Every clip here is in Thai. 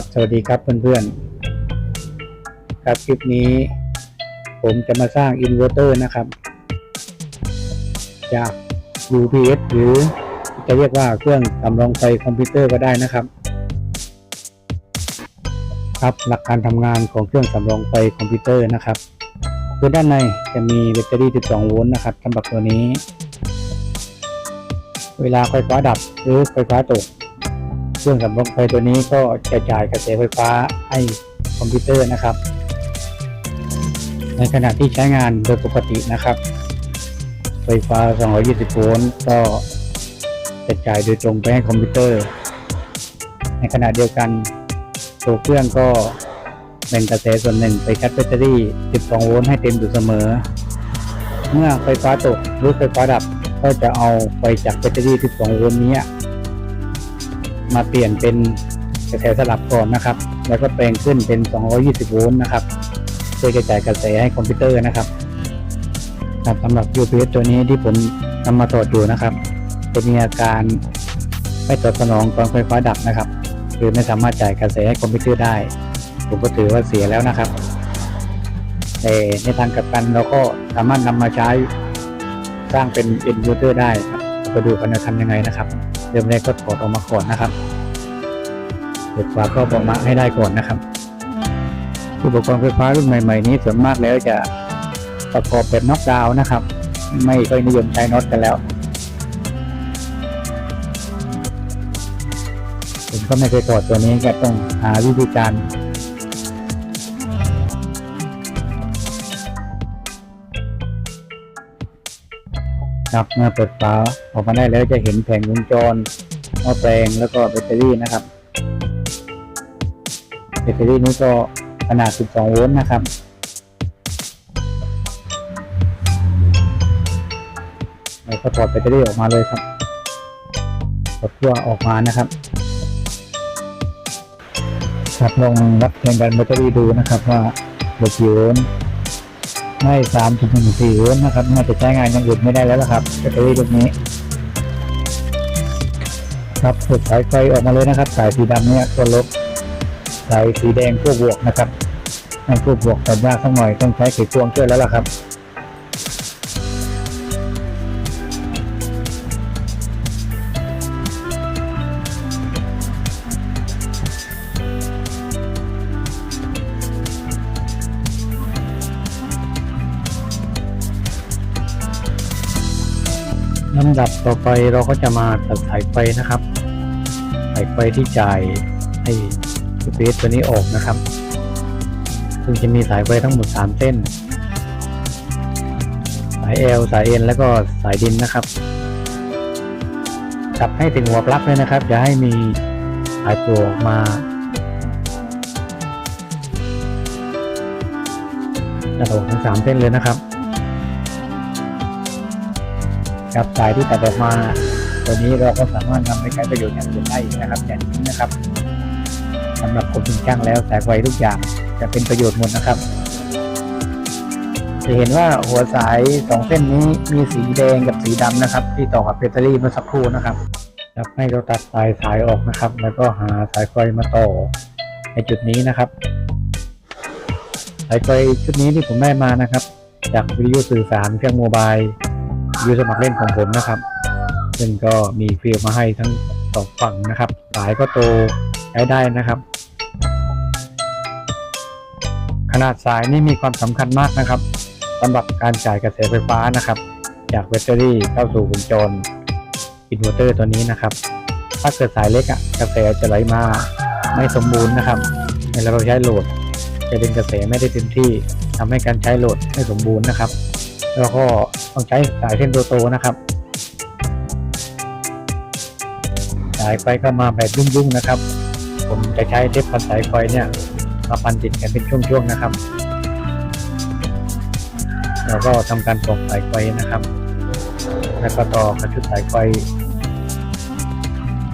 ับสวัสดีครับเพื่อนๆ ครับคลิปนี้ ผมจะมาสร้างอินเวอร์เตอร์นะครับ จาก UPS หรือจะเรียกว่าเครื่องสำรองไฟคอมพิวเตอร์ก็ได้นะครับ ครับหลักการทำงานของเครื่องสำรองไฟคอมพิวเตอร์นะครับ คือด้านในจะมีแบตเตอรี่ 12 โวลต์นะครับสำหรับตัวนี้ เวลาไฟฟ้าดับหรือไฟฟ้าตก เครื่องสำรองไฟตัวนี้ก็จะจ่ายกระแสไฟฟ้าให้คอมพิวเตอร์นะครับ ในขณะที่ใช้งานโดยปกตินะครับ ไฟฟ้า 220 โวลต์ก็จะจ่ายโดยตรงไปให้คอมพิวเตอร์ ในขณะเดียวกันตัวเครื่องก็แบ่งกระแสส่วนหนึ่งไปชาร์จแบตเตอรี่ 12 โวลต์ให้เต็มอยู่เสมอ เมื่อไฟฟ้าตกหรือไฟฟ้าดับก็จะเอาไฟจากแบตเตอรี่ 12 โวลต์นี้ มาเปลี่ยนเป็นกระแสสลับก่อนนะครับ แล้วก็แปลงขึ้นเป็น 220 โวลต์นะครับเพื่อจะจายกระแสให้คอมพิวเตอร์นะครับครับสำหรับ UPS ตัวนี้ที่ผมนำมาตรวจอยู่นะครับ จะมีอาการไม่ตอบสนองตอนไฟฟ้าดับนะครับ คือไม่สามารถจ่ายกระแสให้คอมพิวเตอร์ได้ ผมก็ถือว่าเสียแล้วนะครับแต่ในทางกลับกันเราก็สามารถนำมาใช้สร้างเป็น i n v e r t e r ได้ครับไปดูกันจะทำยังไงนะครับ เริ่มแรกก็ถอดออกมาก่อนนะครับเปิดฝาครอบออกมาให้ได้ก่อนนะครับ อุปกรณ์ไฟฟ้ารุ่นใหม่ ๆ นี้ส่วนมากแล้วจะประกอบแบบน็อกดาวน์นะครับ ไม่ค่อยนิยมใช้น็อตกันแล้วผมก็ไม่เคยถอดตัวนี้ก็ต้องหาวิธีการ ครับเมื่อเปิดฝาออกมาได้แล้วจะเห็นแผงวงจรหม้อแปลงแล้วก็แบตเตอรี่นะครับแบตเตอรี่นี้ก็ขนาด 12 โวลต์นะครับเราก็ถอดแบตเตอรี่ออกมาเลยครับถอดขั้วออกมานะครับครับลองวัดแรงดันแบตเตอรี่ดูนะครับว่าเหลือกี่โวลต์ ไม่สามถึงหนึ่งสี่โวลต์นะครับน่าจะใช้งานอย่างอื่นไม่ได้แล้วล่ะครับแบตเตอรี่ลูกนี้ ครับสุดสายไฟออกมาเลยนะครับ สายสีดำเนี่ยตัวลบสายสีแดงพวกบวกนะครับให้พวกบวกตัดยากสักหน่อยต้องใช้ไขควงช่วยแล้วล่ะครับำดับต่อไปเราก็จะมาตัดสายไฟนะครับ สายไฟที่จ่ายให้ UPS ตัวนี้ออกนะครับซึ่งจะมีสายไฟทั้งหมด 3 เส้น สาย L สาย N แล้วก็สายดินนะครับ จับให้ถึงหัวปลั๊กเลยนะครับ อย่าให้มีสายโผล่ออกมาจะออกทั้งสามเส้นเลยนะครับ กับสายที่ตัดออกมาตัวนี้เราก็สามารถนำไปใช้ประโยชน์อย่างอื่นได้อีกนะครับอย่างนี้นะครับสำหรับคนจริงจังแล้วสายไฟทุกอย่างจะเป็นประโยชน์หมดนะครับ จะเห็นว่าหัวสายสองเส้นนี้มีสีแดงกับสีดำนะครับ ที่ต่อกับแบตเตอรี่เมื่อสักครู่นะครับจะให้เราตัดสายสายออกนะครับ แล้วก็หาสายไฟมาต่อในจุดนี้นะครับ สายไฟชุดนี้ที่ผมได้มานะครับ จากวิทยุสื่อสารเครื่องโมบาย ยูสมัครเล่นของผมนะครับ ซึ่งก็มีฟิลมาให้ทั้งสองฝั่งนะครับ สายก็โตใช้ได้นะครับ ขนาดสายนี่มีความสำคัญมากนะครับสำหรับการจ่ายกระแสไฟฟ้านะครับ จากแบตเตอรี่เข้าสู่วงจรอินเวอร์เตอร์ตัวนี้นะครับ ถ้าเกิดสายเล็กอะกระแสจะไหลมาไม่สมบูรณ์นะครับเวลาเราใช้โหลด จะดึงกระแสไม่ได้เต็มที่ทำให้การใช้โหลดไม่สมบูรณ์นะครับ แล้วก็ต้องใช้สายเส้นโตๆนะครับ สายไฟก็มาแบบยุ่งๆนะครับ ผมจะใช้เทปพันสายไฟเนี่ยมาพันติดกันเป็นช่วงๆนะครับ แล้วก็ทำการต่อสายไฟนะครับ แล้วก็ต่อกระชุดสายไฟ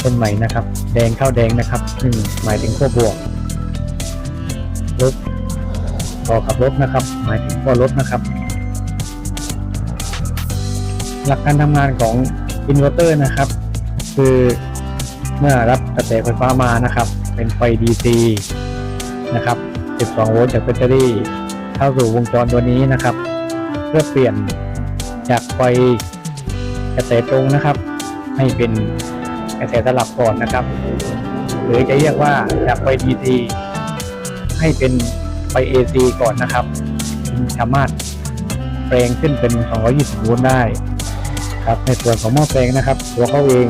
ต้นใหม่นะครับ แดงเข้าแดงนะครับซึ่งหมายถึงขั้วบวกลบต่อกับลบนะครับ หมายถึงขั้วลบนะครับ หลักการทำงานของอินเวอร์เตอร์นะครับ คือเมื่อรับกระแสไฟฟ้ามานะครับ เป็นไฟ DC นะครับ 12 โวลต์จากแบตเตอรี่ เข้าสู่วงจรตัวนี้นะครับ เพื่อเปลี่ยนจากไฟกระแสตรงนะครับ ให้เป็นกระแสสลับก่อนนะครับ หรือจะเรียกว่าจากไฟ DC ให้เป็นไฟ AC ก่อนนะครับสามารถแปลงขึ้นเป็น 220 โวลต์ได้ ครับในส่วนของหม้อแปลงนะครับ ตัวเขาเอง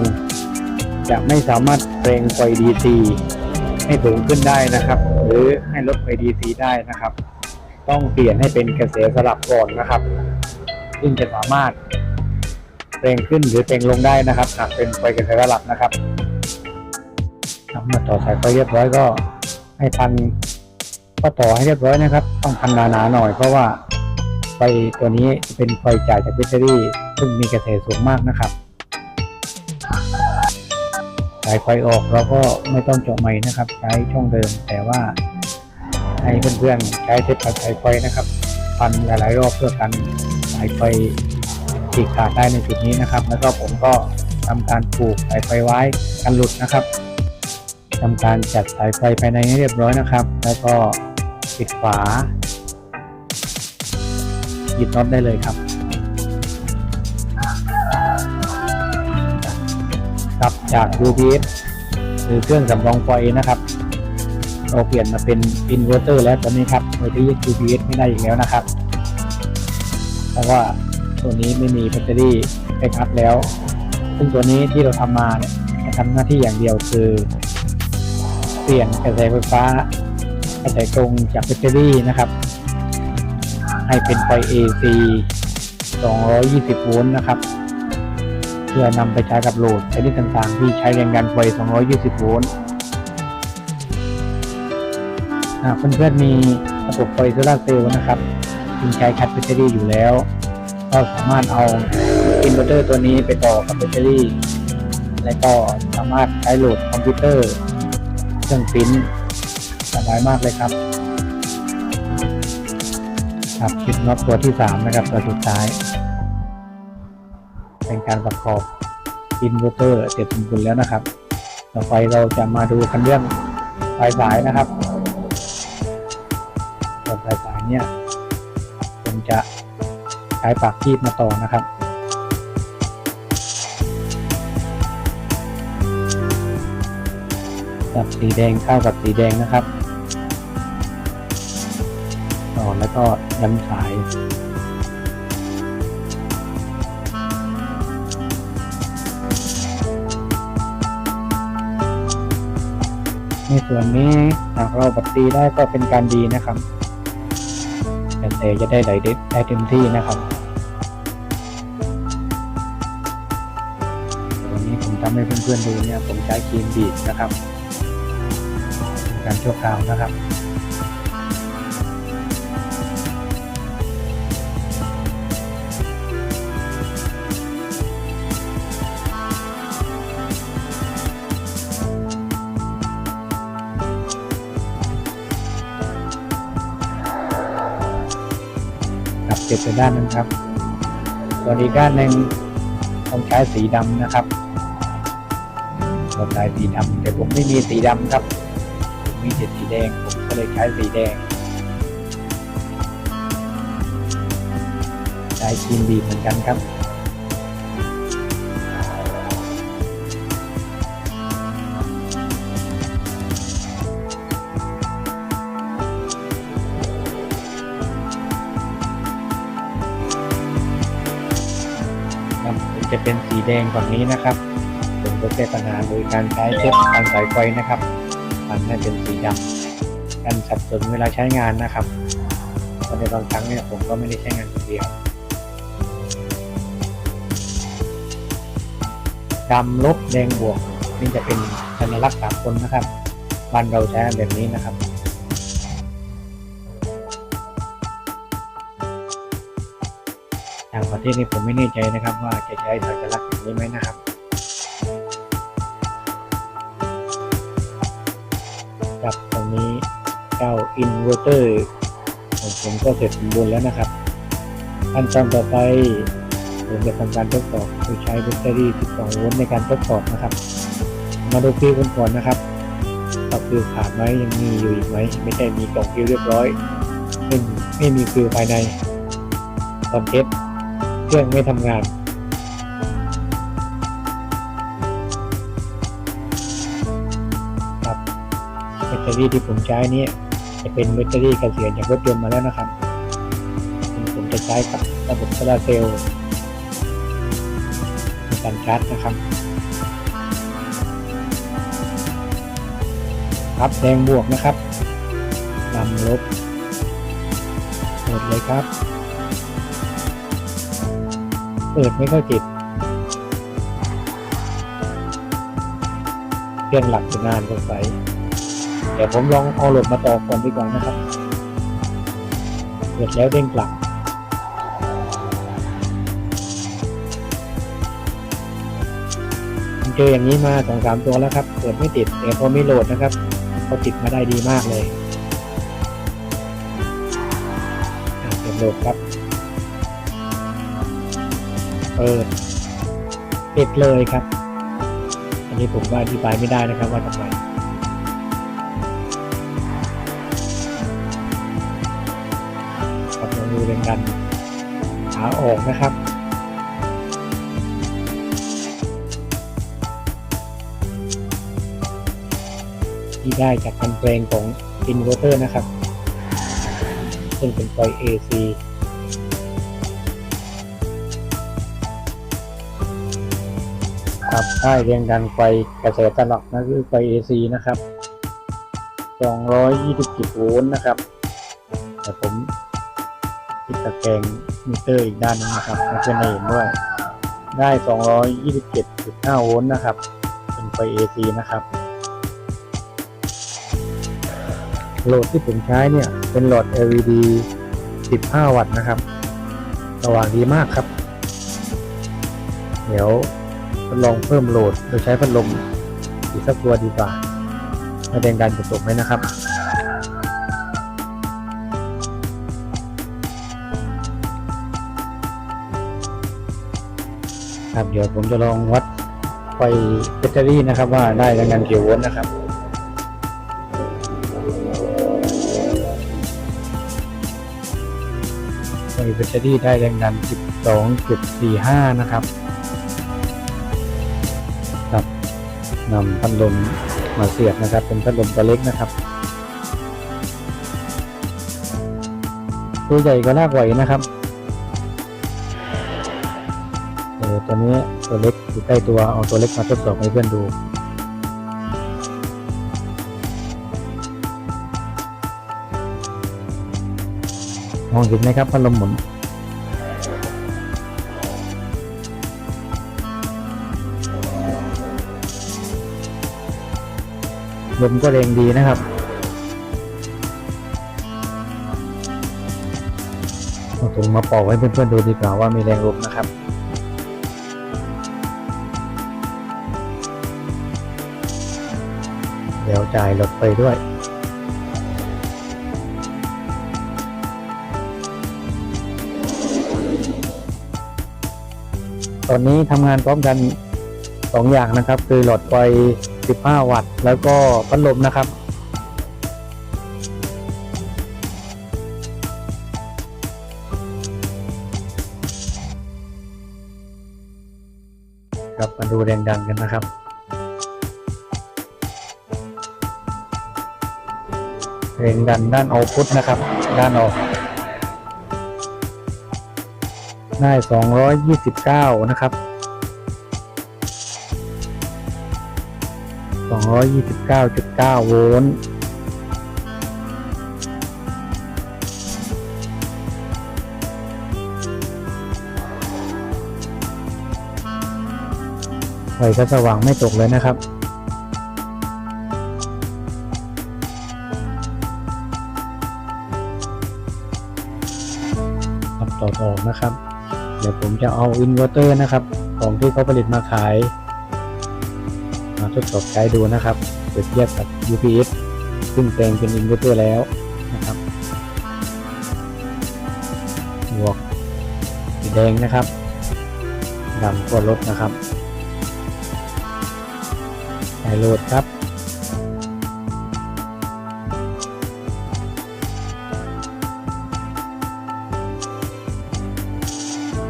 จะไม่สามารถแปลงไฟ DC ให้สูงขึ้นได้นะครับ หรือให้ลดไฟ DC ได้นะครับ ต้องเปลี่ยนให้เป็นกระแสสลับก่อนนะครับ ซึ่งจะสามารถแปลงขึ้นหรือแปลงลงได้นะครับหากเป็นไฟกระแสสลับนะครับครับเมื่อต่อสายไฟเรียบร้อยก็ให้พันก็ต่อให้เรียบร้อยนะครับ ต้องพันหนาๆหน่อยเพราะว่า ไฟตัวนี้จะเป็นไฟจ่ายจากแบตเตอรี่ ซึ่งมีกระแสสูงมากนะครับสายไฟออกเราก็ไม่ต้องเจาะใหม่นะครับ ใช้ช่องเดิม แต่ว่าให้เพื่อนๆใช้เทปตัดสายไฟนะครับพันหลายๆรอบเพื่อกันสายไฟฉีกขาดได้ในจุดนี้นะครับ แล้วก็ผมก็ทำการผูกสายไฟไว้กันหลุดนะครับทำการจัดสายไฟภายในให้เรียบร้อยนะครับ แล้วก็ปิดฝา หยิบน็อตได้เลยครับ ครับจาก UPS หรือเครื่องสำรองไฟนะครับ เราเปลี่ยนมาเป็นอินเวอร์เตอร์แล้วตอนนี้ครับโดยที่ UPS ไม่ได้อีกแล้วนะครับ เพราะว่าตัวนี้ไม่มีแบตเตอรี่แบ็กอัพแล้ว ซึ่งตัวนี้ที่เราทำมาเนี่ยจะทำหน้าที่อย่างเดียวคือเปลี่ยนกระแสไฟฟ้ากระแสตรงจากแบตเตอรี่นะครับ ให้เป็นไฟ AC 220 โวลต์นะครับ เพื่อนำไปใช้กับโหลดชนิดต่างๆ ที่ใช้แรงดันไฟ 220 โวลต์หากเพื่อนๆมีระบบไฟโซลาร์เซลล์นะครับซึ่งใช้คัดแบตเตอรี่อยู่แล้ว ก็สามารถเอาอินเวอร์เตอร์ตัวนี้ไปต่อกับแบตเตอรี่ และก็สามารถใช้โหลดคอมพิวเตอร์เครื่องปริ้นสบายมากเลยครับ ครับคิดน็อตตัวที่สามนะครับตัวสุดท้าย เป็นการประกอบอินเวอร์เตอร์เสร็จสมบูรณ์แล้วนะครับ ต่อไปเราจะมาดูกันเรื่องปลายสายนะครับส่วนปลายสายเนี่ยผมจะใช้ปากคีบมาต่อนะครับจับสีแดงเข้ากับสีแดงนะครับ ก็ย้ำสายในส่วนนี้หากเราบัดตีได้ก็เป็นการดีนะครับแต่แต่จะได้ไหลได้ได้เต็มที่นะครับวันนี้ผมทำให้เพื่อนๆดูเนี่ยผมใช้ครีมบีดนะครับเป็นการชั่วคราวนะครับ เก็บไปด้านหนึงครับส่วนอีกด้านหนึ่งต้องใช้สีดำนะครับผมใช้สีดำแต่ผมไม่มีสีดำครับ ผมมีแต่สีแดง ผมก็เลยใช้สีแดงใช้ครีมบีบเหมือนกันครับ แดงฝั่งนี้นะครับผมจะแก้ปัญหาโดยการใช้เทปพันสายไฟนะครับพันให้เป็นสีดำกันสับสนเวลาใช้งานนะครับในบางครั้งเนี่ยผมก็ไม่ได้ใช้งานคนเดียวดำลบแดงบวกนี่จะเป็นสัญลักษณ์สากลนะครับบ้านเราใช้แบบนี้นะครับ ศนี่ผมไม่แน่ใจนะครับ ว่าจะใช้สัญลักษณ์อย่างนี้ไหมนะครับกับตรงนี้เจ้าอินเวอร์เตอร์ของผมก็เสร็จสมบูรณ์แล้วนะครับขั้นตอนต่อไปผมจะทำการทดสอบโดยใช้แบตเตอรี่ 12 โวลต์ในการทดสอบนะครับ มาดูฟิลกันก่อนนะครับตับคือขาดไหมยังมีอยู่อีกไหมไม่ใช่มีกล่องฟิวเรียบร้อยซึ่ไม่มีฟิวภายในตอนเทส เครื่องไม่ทำงาน ครับแบตเตอรี่ที่ผมใช้นี่จะเป็นแบตเตอรี่เกษียณจากรถยนต์มาแล้วนะครับ ผมจะใช้กับระบบโซลาร์เซลล์ในการชาร์จนะครับ ครับแดงบวกนะครับนำลบเปิดเลยครับ เปิดไม่ค่อยติดเครื่องหลักจะนานสงสัยเดี๋ยวผมลองเอาโหลดมาต่อก่อนดีกว่านะครับเปิดแล้วเด้งกลับเจออย่างนี้มาสองสามตัวแล้วครับเปิดไม่ติดแต่พอไม่โหลดนะครับเขาติดมาได้ดีมากเลยอะเปิดโหลดครับ เปิดติดเลยครับ อันนี้ผมว่าอธิบายไม่ได้นะครับว่าทำไมครับลองดูเรื่องกันขาออกนะครับที่ได้จากการแปลงของอินเวอร์เตอร์นะครับ ซึ่งเป็นไฟ AC ครับได้เรียงดันไฟกระแสตลับนั่นคือไฟ AC นะครับ 220โวลต์นะครับ แต่ผมติดตะแกรงมิเตอร์อีกด้านหนึงนะครับเพื่อนได้เห็นด้วย ได้ 227.5โวลต์นะครับ เป็นไฟ AC นะครับ โหลดที่ผมใช้เนี่ย เป็นหลอด LED 15 วัตต์นะครับสว่างดีมากครับ เดี๋ยว ทดลองเพิ่มโหลดโดยใช้พัดลมอีกสักตัวดีกว่าให้แรงดันจบไหมนะครับครับเดี๋ยวผมจะลองวัดไฟแบตเตอรี่นะครับว่าได้แรงดันกี่โวลต์นะครับไฟแบตเตอรี่ได้แรงดัน 12.45 นะครับ นำพัดลมมาเสียบนะครับ เป็นพัดลมตัวเล็กนะครับ ตัวใหญ่ก็ลาไหวนะครับเออตัวนี้ตัวเล็กอยู่ใกล้ตัวเอาตัวเล็กมาทดสอบให้เพื่อนดูมองเห็นไหมครับพัดลมหมุน ลมก็แรงดีนะครับเอาถุงมาปอกให้เพื่อนๆดูดีกว่าว่ามีแรงลมนะครับเดี๋ยวจ่ายรถไปด้วย ตอนนี้ทำงานพร้อมกันสองอย่างนะครับ คือหลอดไฟ 15 วัตต์ แล้วก็พัดลมนะครับ ครับมาดูแรงดันกันนะครับแรงดันด้านเอาพุทนะครับ ด้านออก ได้ 229 นะครับ 229.9 โวลต์ไฟก็สว่างไม่ตกเลยนะครับทำต่อต่อนะครับ เดี๋ยวผมจะเอาอินเวอร์เตอร์นะครับ ของที่เขาผลิตมาขายาทดสอบใช้ดูนะครับเปรียบเทียบกับ UPS ซึ่งแปลงเป็นอินเวอร์เตอร์แล้วนะครับบวกสีแดงนะครับดำก็ลดนะครับไปโหลดครับ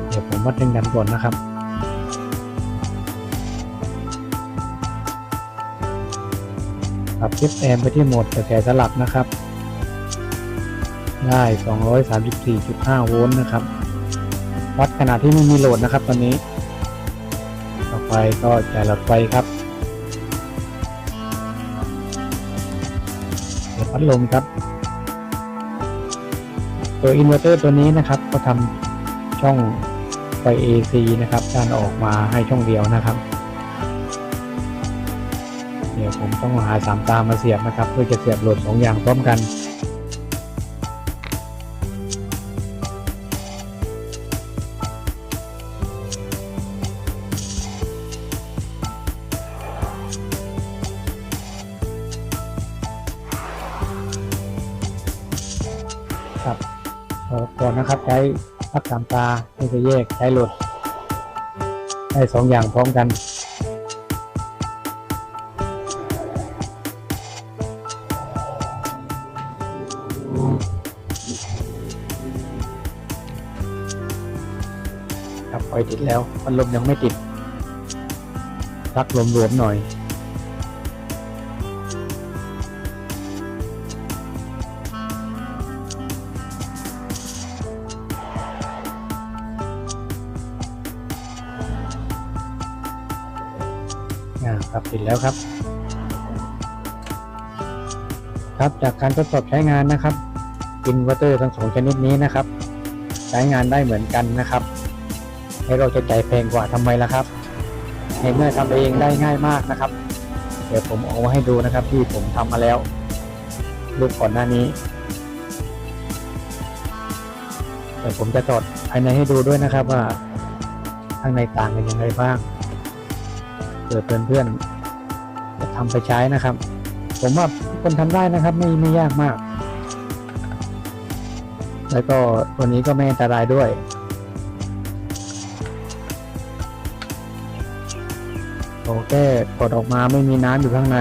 เดี๋ยวผมวัดแรงดันก่อนนะครับ ปรับชิปแอมไปที่โหมดกระแสสลับนะครับ ได้ 234.5 โวลต์นะครับ วัดขนาดที่ไม่มีโหลดนะครับ ตอนนี้ ต่อไปก็จ่ายหลอดไฟครับเดี๋ยวพัดลมครับ ตัวอินเวอร์เตอร์ตัวนี้นะครับ ก็ทำช่องไฟ AC นะครับด้านออกมาให้ช่องเดียวนะครับ ดี๋ยวผมต้องหาสามตามาเสียบนะครับ เพื่อจะเสียบโหลดสองอย่างพร้อมกันครับก่อนนะครับใช้พักสามตาเพื่อจะแยกใช้โหลดได้สองอย่างพร้อมกัน ไฟติดแล้วพัดลมยังไม่ติดพักลมรวมหน่อยอ่าครับติดแล้วครับ ครับจากการทดสอบใช้งานนะครับอินเวอร์เตอร์ทั้งสองชนิดนี้นะครับ ใช้งานได้เหมือนกันนะครับ ให้เราจะใจายแพงกว่าทำไมล่ะครับ ในเมื่อทำเองได้ง่ายมากนะครับ เดี๋ยวผมเอามาให้ดูนะครับที่ผมทำมาแล้วรูปก่อนหน้านี้เดี๋ยวผมจะถอดภายในให้ดูด้วยนะครับว่าข้างในต่างกันยังไงบ้างเกิดเพื่อนๆจะทำไปใช้นะครับ ผมว่าคนทำได้นะครับ ไม่ไม่ยากมาก แล้วก็ตัวนี้ก็ไม่อันตรายด้วย โอเคกดออกมาไม่มีน้ำอยู่ข้างใน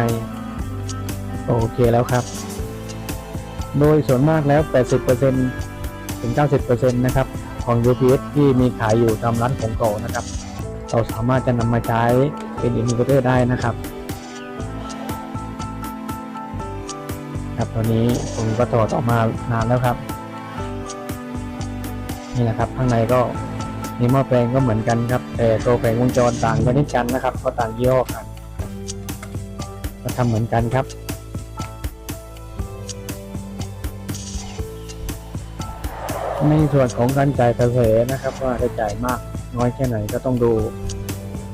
โอเคแล้วครับ โดยส่วนมากแล้ว 80%ถึง 90%นะครับของ UPS ที่มีขายอยู่ตามร้านของเก่านะครับ เราสามารถจะนำมาใช้เป็นอินเวอร์เตอร์ได้นะครับ ครับตอนนี้ผมก็ถอดออกมานานแล้วครับ นี่แหละครับ ข้างในก็ มีหม้อแปลงก็เหมือนกันครับ แต่ตัวแผงวงจรต่างชนิดกันนะครับ ก็ต่างยี่ห้อกัน ก็ทำเหมือนกันครับ ในส่วนของการจ่ายกระแสนะครับ ว่าจะจ่ายมากน้อยแค่ไหนก็ต้องดู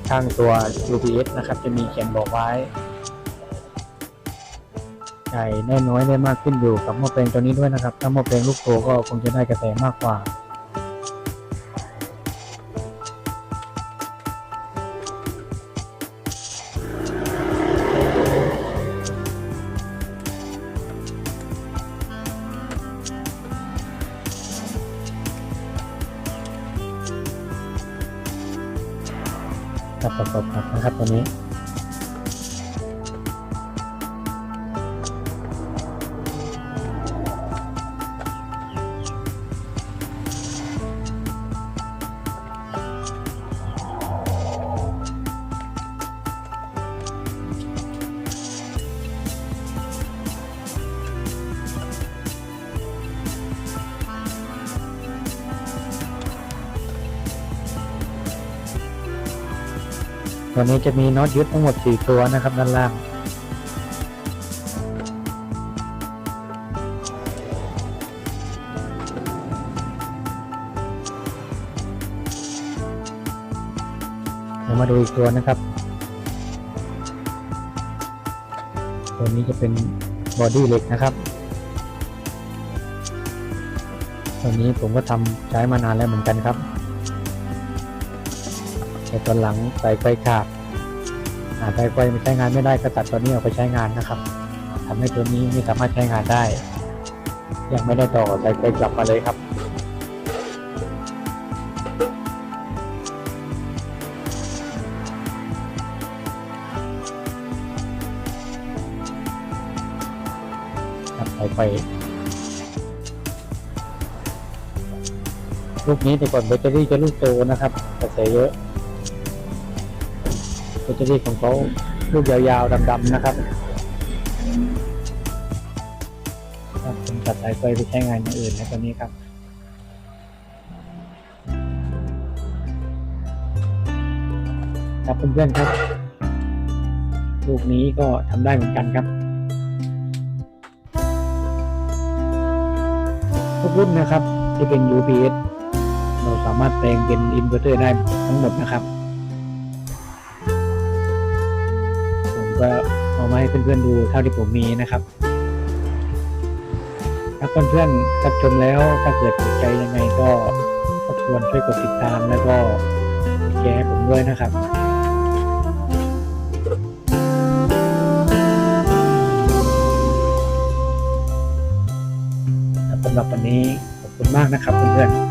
ข้างตัว UPS นะครับ จะมีเขียนบอกไว้จ่ายได้น้อยได้มากขึ้นอยู่กับหม้อแปลงตัวนี้ด้วยนะครับ ถ้าหม้อแปลงลูกโตก็คงจะได้กระแสมากกว่า ครับประกอบกับนะครับตัวนี้ ตัวนี้จะมีน็อตยึดทั้งหมด 4 ตัวนะครับด้านล่าง เดี๋ยวมาดูอีกตัวนะครับ ตัวนี้จะเป็นบอดี้เหล็กนะครับตัวนี้ผมก็ทำใช้มานานแล้วเหมือนกันครับ แต่ตอนหลังสายไฟขาดหาสายไฟไม่ใช้งานไม่ได้ก็ตัดตัวนี้ออกไปใช้งานนะครับทำให้ตัวนี้ไม่สามารถใช้งานได้ ยังไม่ได้ต่อสายไฟกลับมาเลยครับครับสายไฟลูกนี้แต่ก่อนแบตเตอรี่จะลูกโตนะครับกระแสเยอะ แบตเตอรี่ของเขาลูกยาวๆดำๆนะครับครับผมตัดสายไฟไปใช้งานอย่างอื่นในตอนนี้ครับครับเพื่อนๆครับ ลูกนี้ก็ทำได้เหมือนกันครับทุกรุ่นนะครับที่เป็น UPS เราสามารถแปลงเป็นอินเวอร์เตอร์ได้ทั้งหมดนะครับ ก็เอามาให้เพื่อนๆดูเท่าที่ผมมีนะครับ ถ้าเพื่อนๆรับชมแล้วถ้าเกิดสนใจยังไงก็รบกวนช่วยกดติดตามแล้วก็แชร์ให้ผมด้วยนะครับสำหรับวันนี้ขอบคุณมากนะครับเพื่อนๆ